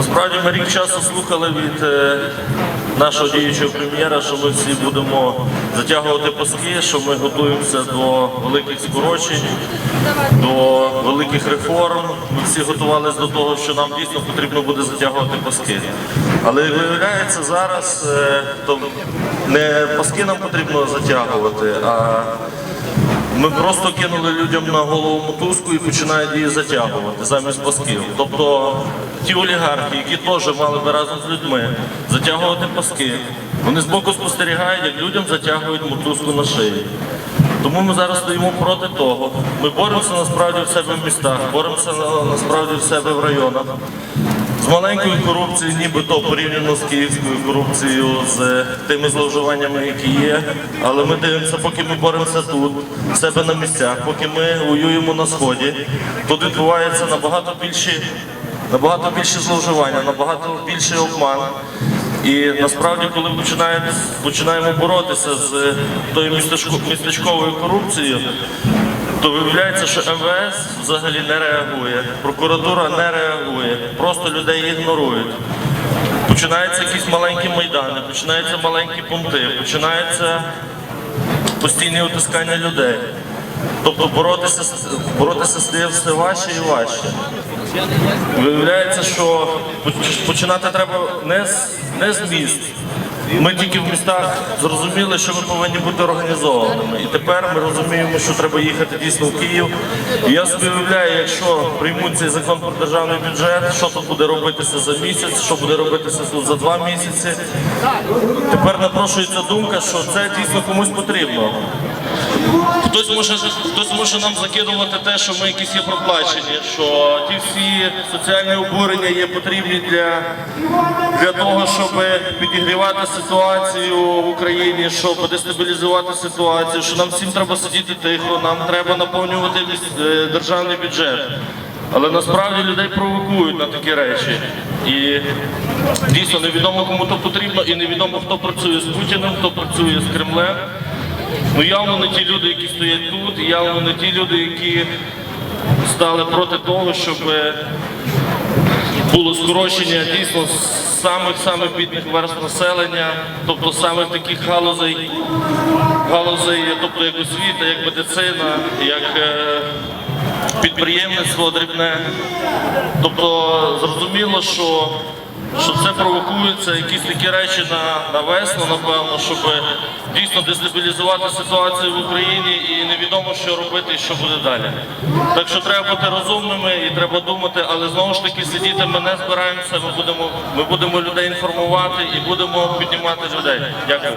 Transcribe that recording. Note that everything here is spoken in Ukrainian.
Насправді ми рік часу слухали від е, нашого діючого прем'єра, що ми всі будемо затягувати паски, що ми готуємося до великих скорочень, до великих реформ. Ми всі готувалися до того, що нам дійсно потрібно буде затягувати паски. Але виявляється, зараз е, то не паски нам потрібно затягувати, а ми просто кинули людям на голову мотузку і починають її затягувати замість пасків. Тобто ті олігархи, які теж мали би разом з людьми затягувати паски, вони збоку спостерігають, як людям затягують мотузку на шиї. Тому ми зараз стоїмо проти того. Ми боремося насправді в себе в містах, боремося насправді в себе в районах. З маленькою корупцією, нібито порівняно з київською корупцією, з тими зловживаннями, які є. Але ми дивимося, поки ми боремося тут, в себе на місцях, поки ми воюємо на сході, тут відбувається набагато більші, набагато більше зловживання, набагато більший обман. І насправді, коли починаємо, починаємо боротися з тою містечковою корупцією, то виявляється, що МВС взагалі не реагує, прокуратура не реагує, просто людей ігнорують. Починаються якісь маленькі майдани, починаються маленькі пункти, починається постійне утискання людей. Тобто боротися, з- боротися стає все важче і важче. Виявляється, що починати треба не з, не з міст. Ми тільки в містах зрозуміли, що ми повинні бути організованими. І тепер ми розуміємо, що треба їхати дійсно в Київ. І я собі уявляю, якщо приймуть цей закон про державний бюджет, що тут буде робитися за місяць, що буде робитися тут за два місяці. Тепер напрошується думка, що це дійсно комусь потрібно. Хтось може, хтось може нам закидувати те, що ми якісь є проплачені, що ті всі соціальні обурення є потрібні для, для того, щоб підігрівати ситуацію в Україні, щоб дестабілізувати ситуацію, що нам всім треба сидіти тихо, нам треба наповнювати е, державний бюджет. Але насправді людей провокують на такі речі. І дійсно невідомо кому то потрібно, і невідомо хто працює з Путіним, хто працює з Кремлем. Ну явно не ті люди, які стоять тут, явно не ті люди, які стали проти того, щоб було скорочення дійсно з самих самих бідних верств населення, тобто самих таких галузей, галузей, тобто як освіта, як медицина, як е, підприємництво дрібне. Тобто зрозуміло, що що це провокується якісь такі речі на, на весну, напевно, щоб дійсно дестабілізувати ситуацію в Україні і невідомо, що робити і що буде далі. Так що треба бути розумними і треба думати, але знову ж таки сидіти ми не збираємося, ми будемо, ми будемо людей інформувати і будемо піднімати людей. Дякую.